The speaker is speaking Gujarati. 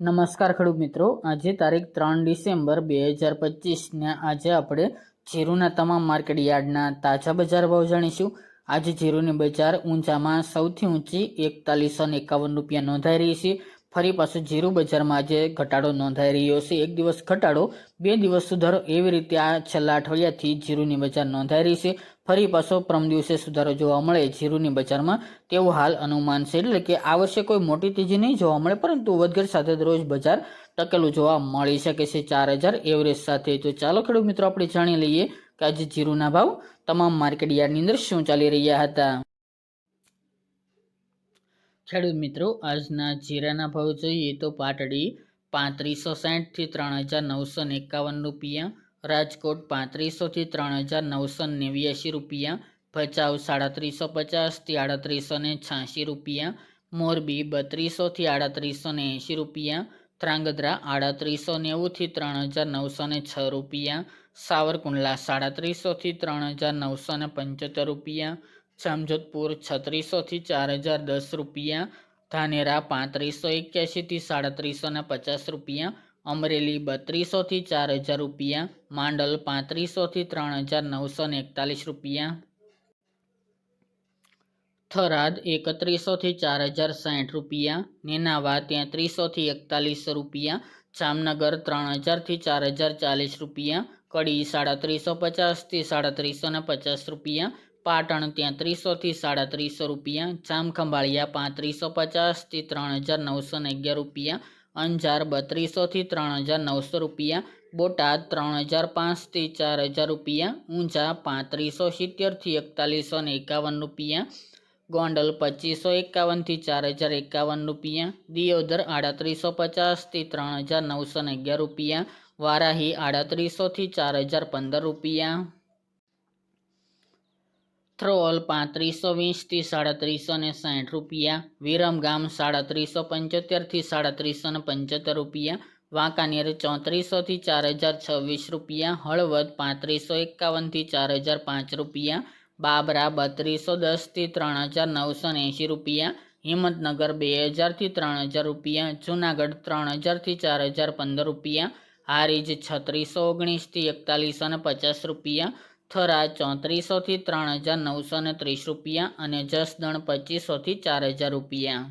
નમસ્કાર ખેડૂત મિત્રો. આજે તારીખ ત્રણ ડિસેમ્બર બે હજાર પચીસને આજે આપણે જીરુના તમામ માર્કેટ યાર્ડના તાજા બજાર ભાવ જાણીશું. આજે જીરુની બજાર ઊંચામાં સૌથી ઊંચી એકતાલીસો એકાવન રૂપિયા નોંધાઈ રહી છે. ફરી પાછું જીરુ બજારમાં આજે ઘટાડો નોંધાઈ રહ્યો છે. એક દિવસ ઘટાડો, બે દિવસ સુધારો એવી રીતે આ છેલ્લા અઠવાડિયાથી જીરુની બજાર નોંધાઈ રહી છે. ફરી પાછો પ્રમ દિવસે સુધારો જોવા મળે જીરુની બજારમાં. તેવું હાલ અનુમાન છે. એટલે કે આ વર્ષે કોઈ મોટી તેજી નહીં જોવા મળે, પરંતુ વધઘટ સાથે રોજ બજાર ટકેલું જોવા મળી શકે છે. ચાર હજાર એવરેજ સાથે. તો ચાલો ખેડૂત મિત્રો, આપણે જાણી લઈએ કે આજે જીરુના ભાવ તમામ માર્કેટ યાર્ડની અંદર શું ચાલી રહ્યા હતા. ખેડૂત મિત્રો, આજના જીરાના ભાવ જોઈએ તો પાટડી પાંત્રીસો સાઠથી ત્રણ હજાર નવસો ને એકાવન રૂપિયા, રાજકોટ પાંત્રીસોથી ત્રણ હજાર નવસો નેવ્યાસી રૂપિયા, ભચાઉ સાડત્રીસો પચાસથી આડત્રીસો ને છ્યાસી રૂપિયા, મોરબી બત્રીસોથી આડત્રીસો ને એંશી રૂપિયા ત્રાંગધ્રા આડત્રીસો નેવુંથી ત્રણ હજાર નવસો ને છ રૂપિયા, સાવરકુંડલા સાડત્રીસોથી ત્રણ હજાર નવસો ને પંચોતેર રૂપિયા જામજોધપુર છત્રીસોથી ચાર હજાર દસ રૂપિયા, ધાનેરા પાંત્રીસો એક્યાસીથી સાડત્રીસો ને પચાસ રૂપિયા, અમરેલી બત્રીસોથી ચાર હજાર રૂપિયા, માંડલ પાંત્રીસોથી ત્રણ હજાર નવસો ને એકતાલીસ રૂપિયા. થરાદ એકત્રીસોથી ચાર હજાર સાઠ રૂપિયા, નેનાવા તેત્રીસોથી એકતાલીસ રૂપિયા, જામનગર ત્રણ હજારથી ચાર હજાર ચાલીસ રૂપિયા કડી સાડત્રીસો પચાસથી સાડત્રીસો ને પચાસ રૂપિયા, પાટણ તેત્રીસોથી સાડત્રીસો રૂપિયા જામખંભાળિયા પાંત્રીસો પચાસથી ત્રણ હજાર નવસો ને અગિયાર રૂપિયા, અંજાર બત્રીસોથી ત્રણ હજાર નવસો રૂપિયા, બોટાદ ત્રણ હજાર પાંચથી ચાર હજાર રૂપિયા, ઊંઝા પાંત્રીસો સિત્તેરથી એકતાલીસો ને એકાવન રૂપિયા ગોંડલ પચીસો એકાવનથી ચાર હજાર એકાવન રૂપિયા, દિયોદર આડત્રીસો પચાસથી ત્રણ હજાર નવસો ને અગિયાર રૂપિયા, વારાહી આડત્રીસોથી ચાર હજાર પંદર રૂપિયા. થ્રોલ પાંત્રીસો વીસથી સાડત્રીસો ને સાઠ રૂપિયા વિરમગામ સાડત્રીસો પંચોતેરથી સાડત્રીસો ને પંચોતેર રૂપિયા, વાંકાનેર ચોત્રીસોથી ચાર હજાર છવ્વીસ રૂપિયા, હળવદ પાંત્રીસો એકાવનથી ચાર હજાર પાંચ રૂપિયા બાબરા બત્રીસો દસથી ત્રણ હજાર નવસો એંશી રૂપિયા, હિંમતનગર બે હજારથી ત્રણ હજાર રૂપિયા, જૂનાગઢ ત્રણ હજારથી ચાર હજાર પંદર રૂપિયા, હારીજ છત્રીસો ઓગણીસથી એકતાલીસો ને પચાસ રૂપિયા, થરા ચોત્રીસોથી ત્રણ હજાર નવસો ને ત્રીસ રૂપિયા અને જસદણ પચીસોથી ચાર હજાર રૂપિયા.